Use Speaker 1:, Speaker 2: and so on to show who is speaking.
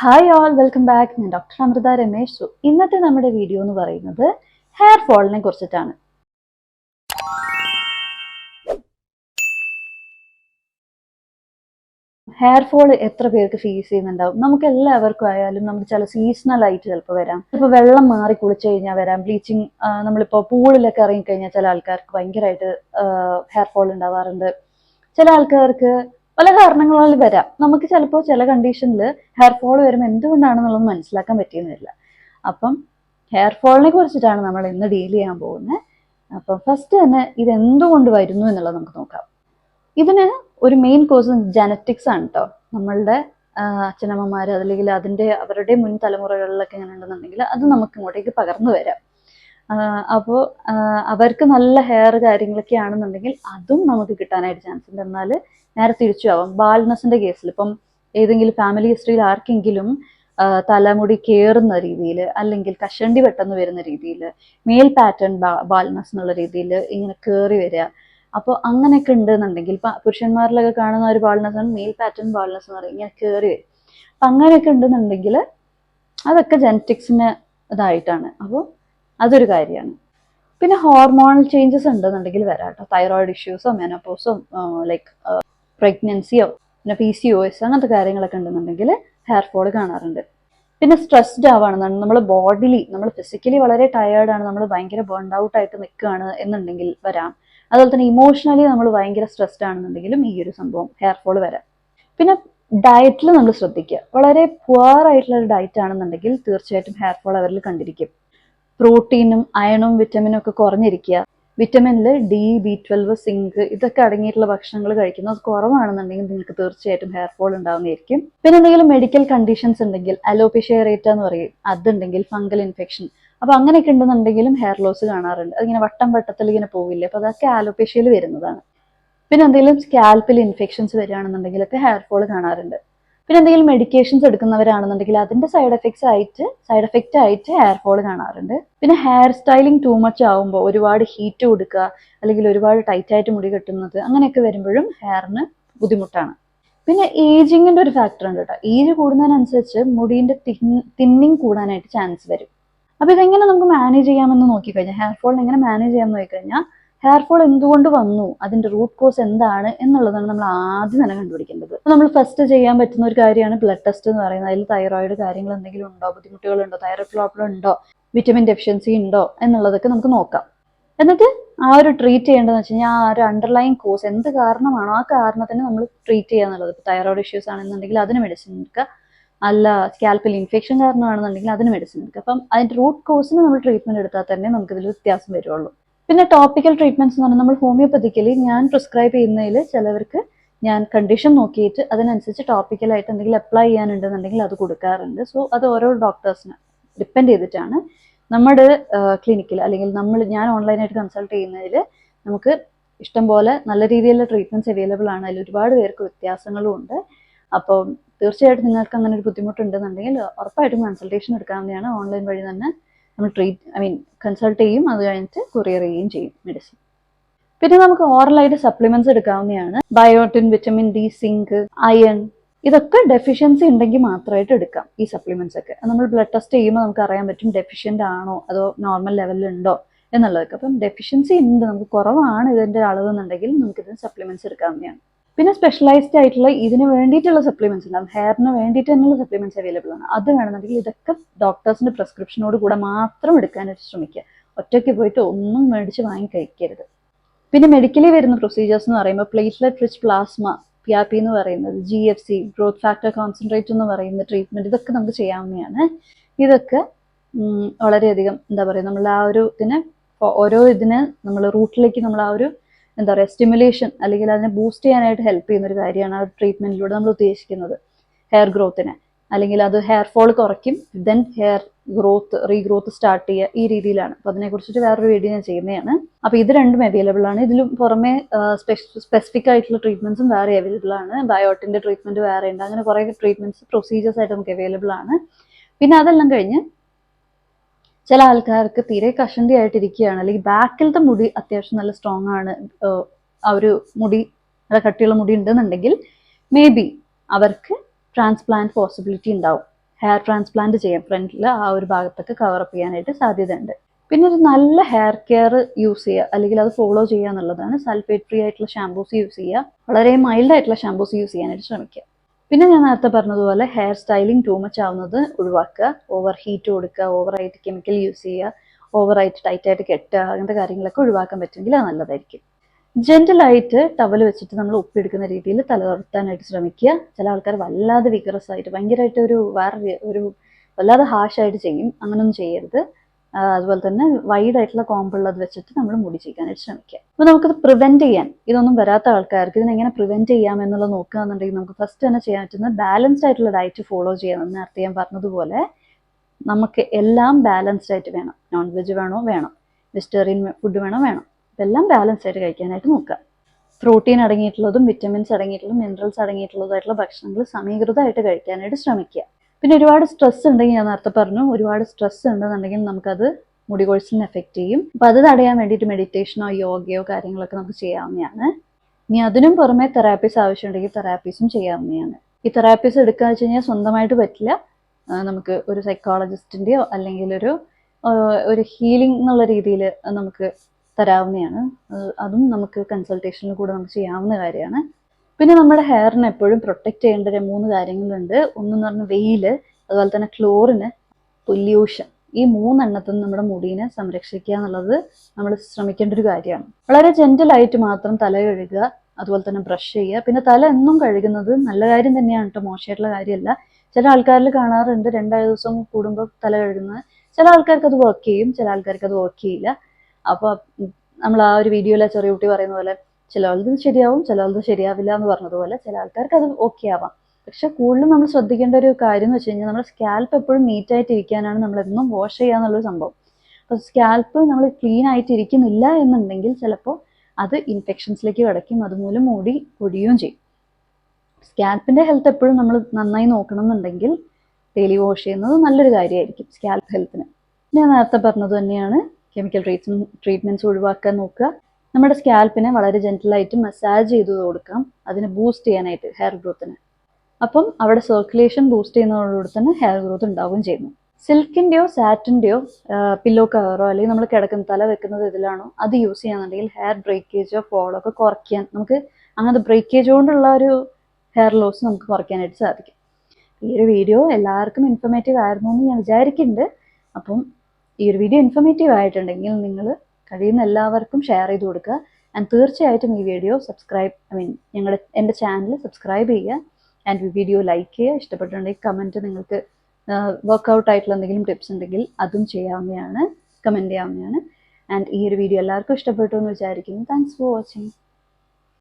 Speaker 1: Hi all welcome back ഞാൻ doctor Amrutha Ramesh. സു ഇന്നത്തെ നമ്മുടെ വീഡിയോ എന്ന് പറയുന്നത് ഹെയർ ഫോളിനെ കുറിച്ചിട്ടാണ്. ഹെയർ ഫോൾ എത്ര പേർക്ക് ഫേസ് ചെയ്യുന്നുണ്ടാവും? നമുക്ക് എല്ലാവർക്കും ആയാലും നമുക്ക് ചില സീസണൽ ആയിട്ട് ചിലപ്പോൾ വരാം. ഇപ്പോൾ വെള്ളം മാറി കുളിച്ചു കഴിഞ്ഞാൽ വരാം. ബ്ലീച്ചിങ് നമ്മളിപ്പോൾ പൂളിലൊക്കെ ഇറങ്ങിക്കഴിഞ്ഞാൽ ചില ആൾക്കാർക്ക് ഭയങ്കരമായിട്ട് ഹെയർ ഫോൾ ഉണ്ടാവാറുണ്ട്. ചില ആൾക്കാർക്ക് പല കാരണങ്ങളാൽ വരാം. നമുക്ക് ചിലപ്പോൾ ചില കണ്ടീഷനിൽ ഹെയർ ഫോൾ വരുമ്പോൾ എന്തുകൊണ്ടാണെന്നുള്ളത് മനസ്സിലാക്കാൻ പറ്റിയെന്ന് വരില്ല. അപ്പം ഹെയർ ഫോളിനെ കുറിച്ചിട്ടാണ് നമ്മൾ ഇന്ന് ഡീൽ ചെയ്യാൻ പോകുന്നത് അപ്പം ഫസ്റ്റ് തന്നെ ഇത് എന്തുകൊണ്ട് വരുന്നു എന്നുള്ളത് നമുക്ക് നോക്കാം. ഇതിന് ഒരു മെയിൻ കോസ് ജനറ്റിക്സ് ആണ് കേട്ടോ നമ്മളുടെ അച്ഛനമ്മമാർ അതല്ലെങ്കിൽ അതിന്റെ അവരുടെ മുൻ തലമുറകളിലൊക്കെ എങ്ങനെ ഉണ്ടെന്നുണ്ടെങ്കിൽ അത് നമുക്ക് ഇങ്ങോട്ടേക്ക് പകർന്നു വരാം. അപ്പോൾ അവർക്ക് നല്ല ഹെയർ കാര്യങ്ങളൊക്കെ ആണെന്നുണ്ടെങ്കിൽ അതും നമുക്ക് കിട്ടാനായിട്ട് ചാൻസ് ഉണ്ട്. എന്നാൽ നേരെ തിരിച്ചു ആവാം. ബാൾനെസ്സിന്റെ കേസിൽ ഇപ്പം ഏതെങ്കിലും ഫാമിലി ഹിസ്റ്ററിയിൽ ആർക്കെങ്കിലും തലമുടി കയറുന്ന രീതിയിൽ അല്ലെങ്കിൽ കഷണ്ടി പെട്ടെന്ന് വരുന്ന രീതിയിൽ മെയിൽ പാറ്റേൺ ബാൽനസ് എന്നുള്ള രീതിയിൽ ഇങ്ങനെ കയറി വരിക. അപ്പോൾ അങ്ങനെയൊക്കെ ഉണ്ടെന്നുണ്ടെങ്കിൽ ഇപ്പം പുരുഷന്മാരിലൊക്കെ കാണുന്ന ഒരു ബാൾനെസ് ആണ് മെയിൽ പാറ്റേൺ ബാൾനെസ് എന്ന് പറയും ഇങ്ങനെ കയറി വരും. അപ്പം അങ്ങനെയൊക്കെ ഉണ്ടെന്നുണ്ടെങ്കിൽ അതൊക്കെ ജനറ്റിക്സിന് ഇതായിട്ടാണ്. അപ്പോൾ അതൊരു കാര്യമാണ്. പിന്നെ ഹോർമോണൽ ചേഞ്ചസ് ഉണ്ടെന്നുണ്ടെങ്കിൽ വരാം കേട്ടോ തൈറോയിഡ് ഇഷ്യൂസോ മെനോപ്പോസോ ലൈക്ക് പ്രഗ്നൻസിയോ പിന്നെ പി സി ഒ എസ് അങ്ങനത്തെ കാര്യങ്ങളൊക്കെ ഉണ്ടെന്നുണ്ടെങ്കിൽ ഹെയർ ഫോൾ കാണാറുണ്ട്. പിന്നെ സ്ട്രെസ്ഡ് ആവുകയാണെന്നുണ്ടെങ്കിൽ നമ്മൾ ബോഡിലി നമ്മൾ ഫിസിക്കലി വളരെ ടയേർഡാണ് നമ്മൾ ഭയങ്കര ബേൺഡ് ഔട്ട് ആയിട്ട് നിൽക്കുകയാണ് എന്നുണ്ടെങ്കിൽ വരാം. അതുപോലെ തന്നെ ഇമോഷണലി നമ്മൾ ഭയങ്കര സ്ട്രെസ്ഡ് ആണെന്നുണ്ടെങ്കിലും ഈ ഒരു സംഭവം ഹെയർ ഫോൾ വരാം. പിന്നെ ഡയറ്റിൽ നമ്മൾ ശ്രദ്ധിക്കുക. വളരെ പുവർ ആയിട്ടുള്ള ഒരു ഡയറ്റ് ആണെന്നുണ്ടെങ്കിൽ തീർച്ചയായിട്ടും ഹെയർ ഫോൾ അവരിൽ കണ്ടിരിക്കും. പ്രോട്ടീനും അയണും വിറ്റമിനും ഒക്കെ കുറഞ്ഞിരിക്കുക. വിറ്റമിനിൽ ഡി ബി ട്വൽവ് സിങ്ക് ഇതൊക്കെ അടങ്ങിയിട്ടുള്ള ഭക്ഷണങ്ങൾ കഴിക്കുന്നത് കുറവാണെന്നുണ്ടെങ്കിൽ നിങ്ങൾക്ക് തീർച്ചയായിട്ടും ഹെയർ ഫോൾ ഉണ്ടാവുന്നതായിരിക്കും. പിന്നെ എന്തെങ്കിലും മെഡിക്കൽ കണ്ടീഷൻസ് ഉണ്ടെങ്കിൽ അലോപേഷ്യ റേറ്റ എന്ന് പറയും. അതുണ്ടെങ്കിൽ ഫംഗൽ ഇൻഫെക്ഷൻ അപ്പൊ അങ്ങനെയൊക്കെ ഉണ്ടെന്നുണ്ടെങ്കിലും ഹെയർ ലോസ് കാണാറുണ്ട്. അതിങ്ങനെ വട്ടം വട്ടത്തിൽ ഇങ്ങനെ പോവില്ല? അപ്പൊ അതൊക്കെ ആലോപേഷ്യയിൽ വരുന്നതാണ്. പിന്നെ എന്തെങ്കിലും സ്കാൽപ്പിൽ ഇൻഫെക്ഷൻസ് വരികയാണെന്നുണ്ടെങ്കിലൊക്കെ ഹെയർ ഫോൾ കാണാറുണ്ട്. പിന്നെ എന്തെങ്കിലും മെഡിക്കേഷൻസ് എടുക്കുന്നവരാണെന്നുണ്ടെങ്കിൽ അതിന്റെ സൈഡ് എഫക്ട്സ് ആയിട്ട് സൈഡ് എഫക്റ്റ് ആയിട്ട് ഹെയർ ഫോൾ കാണാറുണ്ട്. പിന്നെ ഹെയർ സ്റ്റൈലിംഗ് ടൂ മച്ച് ആവുമ്പോൾ ഒരുപാട് ഹീറ്റ് കൊടുക്കുക അല്ലെങ്കിൽ ഒരുപാട് ടൈറ്റ് ആയിട്ട് മുടി കെട്ടുന്നത് അങ്ങനെയൊക്കെ വരുമ്പോഴും ഹെയറിന് ബുദ്ധിമുട്ടാണ്. പിന്നെ ഏജിങ്ങിന്റെ ഒരു ഫാക്ടർ ഉണ്ട് കേട്ടോ. ഏജ് കൂടുന്നതിനനുസരിച്ച് മുടിന്റെ തിന്നിങ് കൂടാനായിട്ട് ചാൻസ് വരും. അപ്പൊ ഇതെങ്ങനെ നമുക്ക് മാനേജ് ചെയ്യാമെന്ന് നോക്കിക്കഴിഞ്ഞാൽ ഹെയർ ഫോൾ എങ്ങനെ മാനേജ് ചെയ്യാമെന്ന് നോക്കിക്കഴിഞ്ഞാൽ ഹെയർ ഫോൾ എന്തുകൊണ്ട് വന്നു? അതിന്റെ റൂട്ട് കോസ് എന്താണ്? എന്നുള്ളതാണ് നമ്മൾ ആദ്യം തന്നെ കണ്ടുപിടിക്കേണ്ടത്. നമ്മൾ ഫസ്റ്റ് ചെയ്യാൻ പറ്റുന്ന ഒരു കാര്യമാണ് ബ്ലഡ് ടെസ്റ്റ് എന്ന് പറയുന്നത്. അതിൽ തൈറോയിഡ് കാര്യങ്ങൾ എന്തെങ്കിലും ഉണ്ടോ? ബുദ്ധിമുട്ടുകളുണ്ടോ? തൈറോയ്ഡ് പ്രോബ്ലം ഉണ്ടോ? വിറ്റമിൻ ഡെഫിഷ്യൻസി ഉണ്ടോ? എന്നുള്ളതൊക്കെ നമുക്ക് നോക്കാം. എന്നിട്ട് ആ ഒരു ട്രീറ്റ് ചെയ്യേണ്ടതെന്ന് വെച്ച് കഴിഞ്ഞാൽ ആ ഒരു അണ്ടർലൈൻ കോസ് എന്ത് കാരണമാണോ ആ കാരണത്തിന് നമ്മൾ ട്രീറ്റ് ചെയ്യുക എന്നുള്ളത്. ഇപ്പോൾ തൈറോയിഡ് ഇഷ്യൂസ് ആണെന്നുണ്ടെങ്കിൽ അതിന് മെഡിസിൻ എടുക്കുക. അല്ല സ്കാൽപ്പിൽ ഇൻഫെക്ഷൻ കാരണമാണെന്നുണ്ടെങ്കിൽ അതിന് മെഡിസിൻ എടുക്കുക. അപ്പം അതിന്റെ റൂട്ട് കോസിന് നമ്മൾ ട്രീറ്റ്മെന്റ് എടുത്താൽ തന്നെ നമുക്ക് ഇതിൽ വ്യത്യാസം വരുള്ളൂ. പിന്നെ ടോപ്പിക്കൽ ട്രീറ്റ്മെന്റ്സ് എന്ന് പറഞ്ഞാൽ നമ്മൾ ഹോമിയോപ്പതിക്കലി ഞാൻ പ്രിസ്ക്രൈബ് ചെയ്യുന്നതിൽ ചിലവർക്ക് ഞാൻ കണ്ടീഷൻ നോക്കിയിട്ട് അതിനനുസരിച്ച് ടോപ്പിക്കലായിട്ട് എന്തെങ്കിലും അപ്ലൈ ചെയ്യാനുണ്ടെന്നുണ്ടെങ്കിൽ അത് കൊടുക്കാറുണ്ട്. സോ അത് ഓരോ ഡോക്ടേഴ്സിന് ഡിപ്പെൻഡ് ചെയ്തിട്ടാണ്. നമ്മുടെ ക്ലിനിക്കിൽ അല്ലെങ്കിൽ നമ്മൾ ഞാൻ ഓൺലൈനായിട്ട് കൺസൾട്ട് ചെയ്യുന്നതിൽ നമുക്ക് ഇഷ്ടംപോലെ നല്ല രീതിയിലുള്ള ട്രീറ്റ്മെന്റ്സ് അവൈലബിൾ ആണ്. അതിൽ ഒരുപാട് പേർക്ക് വ്യത്യാസങ്ങളും ഉണ്ട്. അപ്പോൾ തീർച്ചയായിട്ടും നിങ്ങൾക്ക് അങ്ങനെ ഒരു ബുദ്ധിമുട്ടുണ്ടെന്നുണ്ടെങ്കിൽ ഉറപ്പായിട്ടും കൺസൾട്ടേഷൻ എടുക്കാവുന്നതാണ്. ഓൺലൈൻ വഴി തന്നെ നമ്മൾ ട്രീറ്റ് ഐ മീൻ കൺസൾട്ട് ചെയ്യും. അത് കഴിഞ്ഞിട്ട് കൊറിയർ ചെയ്യുകയും ചെയ്യും മെഡിസിൻ പിന്നെ നമുക്ക് ഓറലായിട്ട് സപ്ലിമെന്റ്സ് എടുക്കാവുന്നതാണ്. Biotin vitamin D zinc iron ഇതൊക്കെ ഡെഫിഷ്യൻസി ഉണ്ടെങ്കിൽ മാത്രമായിട്ട് എടുക്കാം ഈ സപ്ലിമെന്റ്സ് ഒക്കെ. നമ്മൾ ബ്ലഡ് ടെസ്റ്റ് ചെയ്യുമ്പോൾ നമുക്ക് അറിയാൻ പറ്റും ഡെഫിഷ്യന്റ് ആണോ അതോ നോർമൽ ലെവലിൽ ഉണ്ടോ എന്നുള്ളതൊക്കെ. അപ്പം ഡെഫിഷ്യൻസി ഉണ്ട് നമുക്ക് കുറവാണ് ഇതിന്റെ അളവ് എന്നുണ്ടെങ്കിൽ നമുക്ക് ഇതിന് സപ്ലിമെന്റ്സ് എടുക്കാവുന്നതാണ്. പിന്നെ സ്പെഷ്യലൈസ്ഡ് ആയിട്ടുള്ള ഇതിന് വേണ്ടിയിട്ടുള്ള സപ്ലിമെന്റ്സ് ഉണ്ടാവും ഹെയറിന് വേണ്ടിയിട്ട് തന്നെയുള്ള സപ്ലിമെന്റ്സ് അവൈലബിൾ ആണ്. അത് വേണമെന്നുണ്ടെങ്കിൽ ഇതൊക്കെ ഡോക്ടേഴ്സിന്റെ പ്രിസ്ക്രിപ്ഷനോട് കൂടെ മാത്രം എടുക്കാനായിട്ട് ശ്രമിക്കുക. ഒറ്റയ്ക്ക് പോയിട്ട് ഒന്നും മേടിച്ച് വാങ്ങി കഴിക്കരുത്. പിന്നെ മെഡിക്കലി വരുന്ന പ്രൊസീജിയേഴ്സ് എന്ന് പറയുമ്പോൾ platelet rich plasma P R P എന്ന് പറയുന്നത് G F C growth factor concentrate എന്ന് പറയുന്ന ട്രീറ്റ്മെന്റ് ഇതൊക്കെ നമുക്ക് ചെയ്യാവുന്നതാണ്. ഇതൊക്കെ വളരെയധികം എന്താ പറയുക നമ്മൾ ആ ഒരു ഇതിനെ ഓരോ ഇതിന് നമ്മൾ റൂട്ടിലേക്ക് നമ്മൾ ആ ഒരു എന്താ പറയുക സ്റ്റിമുലേഷൻ അല്ലെങ്കിൽ അതിനെ ബൂസ്റ്റ് ചെയ്യാനായിട്ട് ഹെൽപ്പ് ചെയ്യുന്ന ഒരു കാര്യമാണ് ആ ട്രീറ്റ്മെന്റിലൂടെ നമ്മൾ ഉദ്ദേശിക്കുന്നത്. ഹെയർ ഗ്രോത്തിനെ അല്ലെങ്കിൽ അത് ഹെയർ ഫോൾ കുറയ്ക്കും then hair growth regrowth start ചെയ്യുക ഈ രീതിയിലാണ്. അപ്പോൾ അതിനെക്കുറിച്ചിട്ട് വേറൊരു വീഡിയോ ഞാൻ ചെയ്യുന്നതാണ്. അപ്പോൾ ഇത് രണ്ടും അവൈലബിൾ ആണ്. ഇതിലും പുറമെ സ്പെസിഫിക് ആയിട്ടുള്ള ട്രീറ്റ്മെന്റ്സും വേറെ അവൈലബിൾ ആണ്. ബയോട്ടിന്റെ ട്രീറ്റ്മെന്റ് വേറെ ഉണ്ട്. അങ്ങനെ കുറേ ട്രീറ്റ്മെന്റ്സ് പ്രൊസീജിയേഴ്സ് ആയിട്ട് നമുക്ക് അവൈലബിൾ ആണ്. പിന്നെ അതെല്ലാം കഴിഞ്ഞ് ചില ആൾക്കാർക്ക് തീരെ കഷണ്ടി ആയിട്ടിരിക്കുകയാണ്. അല്ലെങ്കിൽ ബാക്കിലത്തെ മുടി അത്യാവശ്യം നല്ല സ്ട്രോങ് ആണ്. ആ ഒരു മുടി നല്ല കട്ടിയുള്ള മുടി ഉണ്ടെന്നുണ്ടെങ്കിൽ മേ ബി അവർക്ക് ട്രാൻസ്പ്ലാന്റ് പോസിബിലിറ്റി ഉണ്ടാവും. ഹെയർ ട്രാൻസ്പ്ലാന്റ് ചെയ്യാം. ഫ്രണ്ടിൽ ആ ഒരു ഭാഗത്തൊക്കെ കവറപ്പ് ചെയ്യാനായിട്ട് സാധ്യതയുണ്ട്. പിന്നെ ഒരു നല്ല ഹെയർ കെയർ യൂസ് ചെയ്യുക അല്ലെങ്കിൽ അത് ഫോളോ ചെയ്യുക എന്നുള്ളതാണ് സൾഫേറ്റ് ഫ്രീ ആയിട്ടുള്ള ഷാമ്പൂസ് യൂസ് ചെയ്യുക വളരെ മൈൽഡ് ആയിട്ടുള്ള ഷാമ്പൂസ് യൂസ് ചെയ്യാനായിട്ട് ശ്രമിക്കുക. പിന്നെ ഞാൻ നേരത്തെ പറഞ്ഞതുപോലെ ഹെയർ സ്റ്റൈലിംഗ് ടൂ മച്ച് ആവുന്നത് ഒഴിവാക്കുക ഓവർ ഹീറ്റ് കൊടുക്കുക ഓവറായിട്ട് കെമിക്കൽ യൂസ് ചെയ്യുക ഓവറായിട്ട് ടൈറ്റായിട്ട് കെട്ടുക അങ്ങനത്തെ കാര്യങ്ങളൊക്കെ ഒഴിവാക്കാൻ പറ്റുമെങ്കിൽ അത് നല്ലതായിരിക്കും. ജെന്റലായിട്ട് ടവൽ വെച്ചിട്ട് നമ്മൾ ഉപ്പിയെടുക്കുന്ന രീതിയിൽ തലവർത്താനായിട്ട് ശ്രമിക്കുക. ചില ആൾക്കാർ വല്ലാതെ വിഗ്രസ് ആയിട്ട് ഭയങ്കരമായിട്ട് ഒരു വേറെ ഒരു വല്ലാതെ ഹാഷായിട്ട് ചെയ്യും. അങ്ങനൊന്നും ചെയ്യരുത്. അതുപോലെ തന്നെ വൈഡ് ആയിട്ടുള്ള കോമ്പുള്ളത് വെച്ചിട്ട് നമ്മൾ മുടി ചെയ്യാനായിട്ട് ശ്രമിക്കുക. അപ്പോൾ നമുക്കത് പ്രിവെന്റ് ചെയ്യാൻ ഇതൊന്നും വരാത്ത ആൾക്കാർക്ക് ഇതിനെങ്ങനെ പ്രിവെന്റ് ചെയ്യാം എന്നുള്ളത് നോക്കുകയാണെന്നുണ്ടെങ്കിൽ നമുക്ക് ഫസ്റ്റ് തന്നെ ചെയ്യാൻ പറ്റുന്നത് ബാലൻസ്ഡ് ആയിട്ടുള്ള ഡയറ്റ് ഫോളോ ചെയ്യണം നേരത്തെ ഞാൻ പറഞ്ഞതുപോലെ നമുക്ക് എല്ലാം ബാലൻസ്ഡ് ആയിട്ട് വേണം. നോൺ വെജ് വേണോ? വേണം. വെജിറ്റേറിയൻ ഫുഡ് വേണോ? വേണം. ഇതെല്ലാം ബാലൻസ് ആയിട്ട് കഴിക്കാനായിട്ട് നോക്കുക. പ്രോട്ടീൻ അടങ്ങിയിട്ടുള്ളതും വിറ്റമിൻസ് അടങ്ങിയിട്ടുള്ളതും മിനറൽസ് അടങ്ങിയിട്ടുള്ളതായിട്ടുള്ള ഭക്ഷണങ്ങൾ സമീകൃതമായിട്ട് കഴിക്കാനായിട്ട് ശ്രമിക്കുക. പിന്നെ ഒരുപാട് സ്ട്രെസ് ഉണ്ടെങ്കിൽ ഞാൻ നേരത്തെ പറഞ്ഞു ഒരുപാട് സ്ട്രെസ് ഉണ്ടെന്നുണ്ടെങ്കിൽ നമുക്കത് മുടി കൊഴിച്ചിലിന് എഫക്റ്റ് ചെയ്യും. അപ്പം അത് തടയാൻ വേണ്ടിയിട്ട് മെഡിറ്റേഷനോ യോഗയോ കാര്യങ്ങളൊക്കെ നമുക്ക് ചെയ്യാവുന്നതാണ്. ഇനി അതിനും പുറമെ തെറാപ്പീസ് ആവശ്യമുണ്ടെങ്കിൽ തെറാപ്പീസും ചെയ്യാവുന്നതാണ്. ഈ തെറാപ്പീസ് എടുക്കുക വെച്ച് കഴിഞ്ഞാൽ സ്വന്തമായിട്ട് പറ്റില്ല. നമുക്ക് ഒരു സൈക്കോളജിസ്റ്റിന്റെയോ അല്ലെങ്കിൽ ഒരു ഒരു ഹീലിംഗ് എന്നുള്ള രീതിയിൽ നമുക്ക് തരാവുന്നതാണ്. അതും നമുക്ക് കൺസൾട്ടേഷനിൽ കൂടെ നമുക്ക് ചെയ്യാവുന്ന കാര്യമാണ്. പിന്നെ നമ്മുടെ ഹെയറിനെ എപ്പോഴും പ്രൊട്ടക്ട് ചെയ്യേണ്ട ഒരു മൂന്ന് കാര്യങ്ങളുണ്ട്. ഒന്നെന്ന് പറഞ്ഞാൽ വെയിൽ അതുപോലെ തന്നെ ക്ലോറിന് പൊല്യൂഷൻ ഈ മൂന്നെണ്ണത്തിൽ നിന്ന് നമ്മുടെ മുടീനെ സംരക്ഷിക്കുക എന്നുള്ളത് നമ്മൾ ശ്രമിക്കേണ്ട ഒരു കാര്യമാണ്. വളരെ ജെന്റലായിട്ട് മാത്രം തല കഴുകുക അതുപോലെ തന്നെ ബ്രഷ് ചെയ്യുക. പിന്നെ തല എന്നും കഴുകുന്നത് നല്ല കാര്യം തന്നെയാണ് കേട്ടോ മോശമായിട്ടുള്ള കാര്യമല്ല. ചില ആൾക്കാരിൽ കാണാറുണ്ട് രണ്ടായ ദിവസം കൂടുമ്പോൾ തല കഴുകുന്നത് ചില ആൾക്കാർക്ക് അത് വർക്ക് ചെയ്യും ചില ആൾക്കാർക്ക് അത് വർക്ക് ചെയ്യില്ല. അപ്പോൾ നമ്മൾ ആ ഒരു വീഡിയോയിലെ ചെറിയ കുട്ടി പറയുന്ന പോലെ ചിലവർക്ക് ശരിയാവും ചില ആൾക്ക് ശരിയാവില്ല എന്ന് പറഞ്ഞതുപോലെ ചില ആൾക്കാർക്ക് അത് ഓക്കെ ആവാം. പക്ഷെ കൂടുതലും നമ്മൾ ശ്രദ്ധിക്കേണ്ട ഒരു കാര്യം എന്ന് വെച്ച് കഴിഞ്ഞാൽ നമ്മുടെ സ്കാൽപ്പ് എപ്പോഴും നീറ്റ് ആയിട്ട് ഇരിക്കാനാണ് നമ്മൾ എന്നും വാഷ് ചെയ്യുക എന്നുള്ളൊരു സംഭവം. അപ്പോൾ സ്കാൽപ്പ് നമ്മൾ ക്ലീൻ ആയിട്ട് ഇരിക്കുന്നില്ല എന്നുണ്ടെങ്കിൽ ചിലപ്പോൾ അത് ഇൻഫെക്ഷൻസിലേക്ക് കിടക്കും. അതുമൂലം മുടി പൊടിയുകയും ചെയ്യും. സ്കാൽപ്പിന്റെ ഹെൽത്ത് എപ്പോഴും നമ്മൾ നന്നായി നോക്കണം എന്നുണ്ടെങ്കിൽ ഡെയിലി വാഷ് ചെയ്യുന്നത് നല്ലൊരു കാര്യമായിരിക്കും സ്കാൽപ്പ് ഹെൽത്തിന് ഞാൻ നേരത്തെ പറഞ്ഞത് തന്നെയാണ് കെമിക്കൽ ട്രീറ്റ്മെന്റ് ട്രീറ്റ്മെന്റ്സ് ഒഴിവാക്കാൻ നോക്കുക. നമ്മുടെ സ്കാൽപ്പിനെ വളരെ ജെന്റലായിട്ട് മസാജ് ചെയ്ത് കൊടുക്കാം. അതിന് ബൂസ്റ്റ് ചെയ്യാനായിട്ട് ഹെയർ ഗ്രോത്തിന് അപ്പം അവിടെ സർക്കുലേഷൻ ബൂസ്റ്റ് ചെയ്യുന്നതോടുകൂടി തന്നെ ഹെയർ ഗ്രോത്ത് ഉണ്ടാവുകയും ചെയ്യുന്നു. സിൽക്കിന്റെയോ സാറ്റിന്റെയോ പില്ലോ കവറോ അല്ലെങ്കിൽ നമ്മൾ കിടക്കുന്ന തല വെക്കുന്നത് ഇതിലാണോ അത് യൂസ് ചെയ്യാന്നുണ്ടെങ്കിൽ ഹെയർ ബ്രേക്കേജോ ഫോളോ ഒക്കെ കുറയ്ക്കാൻ നമുക്ക് അങ്ങനത്തെ ബ്രേക്കേജ് കൊണ്ടുള്ള ഒരു ഹെയർ ലോസ് നമുക്ക് കുറയ്ക്കാനായിട്ട് സാധിക്കും. ഈ ഒരു വീഡിയോ എല്ലാവർക്കും ഇൻഫർമേറ്റീവ് ആയിരുന്നു എന്ന് ഞാൻ വിചാരിക്കുന്നുണ്ട്. അപ്പം ഈ ഒരു വീഡിയോ ഇൻഫർമേറ്റീവ് ആയിട്ടുണ്ടെങ്കിൽ നിങ്ങൾ കഴിയുന്ന എല്ലാവർക്കും ഷെയർ ചെയ്ത് കൊടുക്കുക. ആൻഡ് തീർച്ചയായിട്ടും ഈ വീഡിയോ സബ്സ്ക്രൈബ് ഐ മീൻ ഞങ്ങളുടെ എന്റെ ചാനൽ സബ്സ്ക്രൈബ് ചെയ്യുക. ആൻഡ് ഈ വീഡിയോ ലൈക്ക് ചെയ്യുക. ഇഷ്ടപ്പെട്ടിട്ടുണ്ടെങ്കിൽ കമന്റ് നിങ്ങൾക്ക് വർക്കൗട്ട് ആയിട്ടുള്ള എന്തെങ്കിലും ടിപ്സ് ഉണ്ടെങ്കിൽ അതും ചെയ്യാവുന്നതാണ് കമന്റ് ചെയ്യാവുന്നതാണ്. ആൻഡ് ഈ ഒരു വീഡിയോ എല്ലാവർക്കും ഇഷ്ടപ്പെട്ടു എന്ന് വിചാരിക്കുന്നു. Thanks for watching